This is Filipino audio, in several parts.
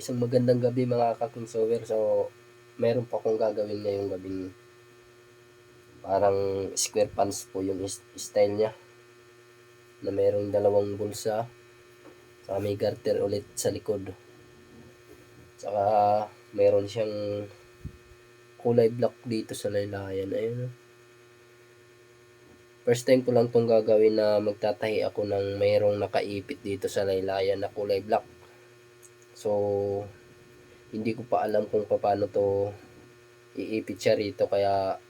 isang magandang gabi mga kaking sower. So, meron pa akong gagawin ngayong gabing parang square pants po yung style niya. Na merong dalawang bulsa. Saka may garter ulit sa likod. Saka meron siyang kulay black dito sa laylayan. Ayun. First time ko lang tong gagawin na magtatahi ako ng mayroong nakaipit dito sa laylayan na kulay black. So, hindi ko pa alam kung paano to iipit siya rito kaya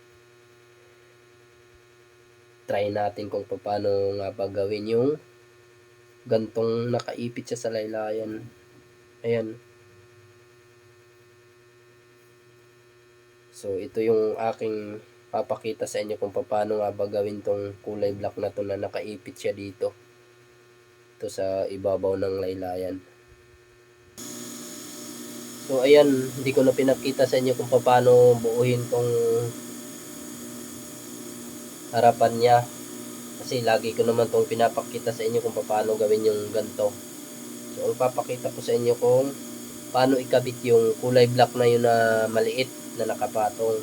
try natin kung paano nga ba gawin yung gantong nakaipit siya sa laylayan. Ayan. So, ito yung aking papakita sa inyo kung paano nga ba gawin tong kulay black na to na nakaipit siya dito. Ito sa ibabaw ng laylayan. So ayan, hindi ko na pinakita sa inyo kung paano buuhin tong harapan niya. Kasi lagi ko naman tong pinapakita sa inyo kung paano gawin yung ganto. So ang papakita ko sa inyo kung paano ikabit yung kulay black na yun na maliit na nakapatong.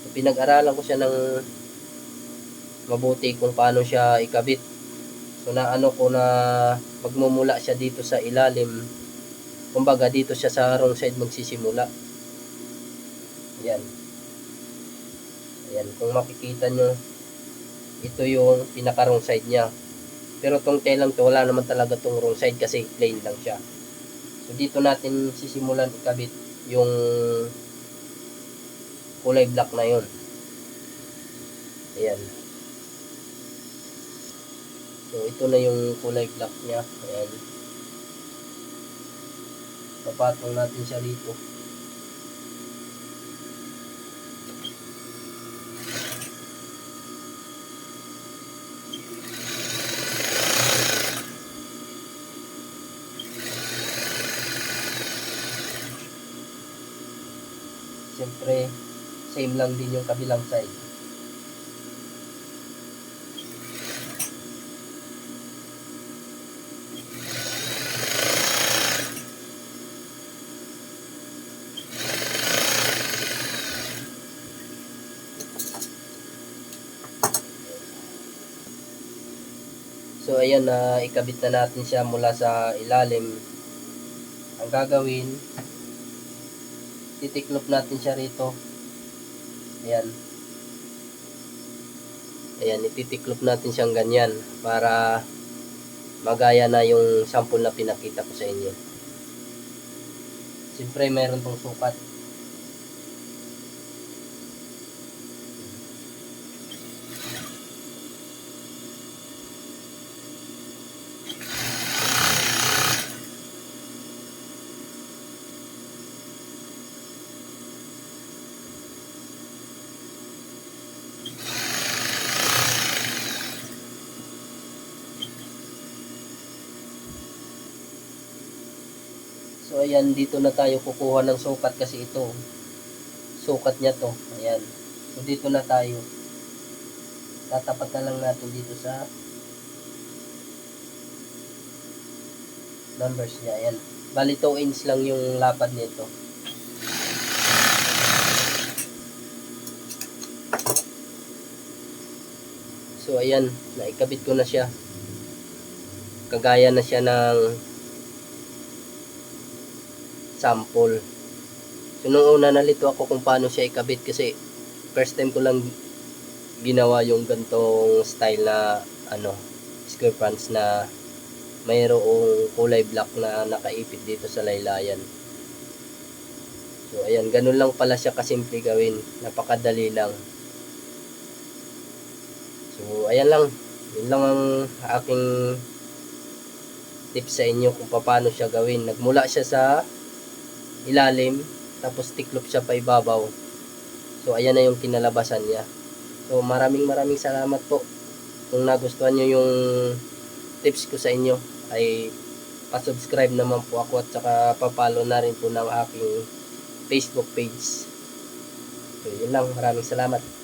So, pinag-aralan ko siya ng mabuti kung paano siya ikabit. So na ano ko na magmumula siya dito sa ilalim kumbaga dito siya sa wrong side magsisimula. Ayan. Ayan kung makikita nyo ito yung pinaka wrong side niya. Pero tong telang to wala naman talaga tong wrong side kasi plain lang siya. So dito natin sisimulan ikabit yung kulay black na yun. Ayan. So ito na yung kulay black niya. Ayan papatong natin siya rito siyempre same lang din yung kabilang side So ayan na ikabit na natin siya mula sa ilalim. Ang gagawin, titiklop natin siya rito. Ayan. Ayan, ititiklop natin siyang ganyan para magaya na yung sample na pinakita ko sa inyo. Siyempre, meron tong sukat. So ayan, dito na tayo kukuha ng sukat kasi ito. Sukat niya to. Ayan. So dito na tayo. Tatapat na lang natin dito sa numbers niya. Ayan. Bali 2 inch lang yung lapad nito. So ayan, naikabit ko na siya. Kagaya na siya ng sample. So, nung una nalito ako kung paano siya ikabit kasi first time ko lang ginawa yung gantong style na ano, square pants na mayroong kulay black na nakaipit dito sa laylayan. So, ayan, ganun lang pala siya kasimple gawin. Napakadali lang. So, ayan lang. Yun lang ang aking tips sa inyo kung paano siya gawin. Nagmula siya sa ilalim tapos tiklop siya pa ibabaw. So ayan na yung kinalabasan niya. So maraming maraming salamat po. Kung nagustuhan nyo yung tips ko sa inyo ay pa-subscribe naman po ako at saka papalo na rin po ng aking Facebook page. So yun lang. Maraming salamat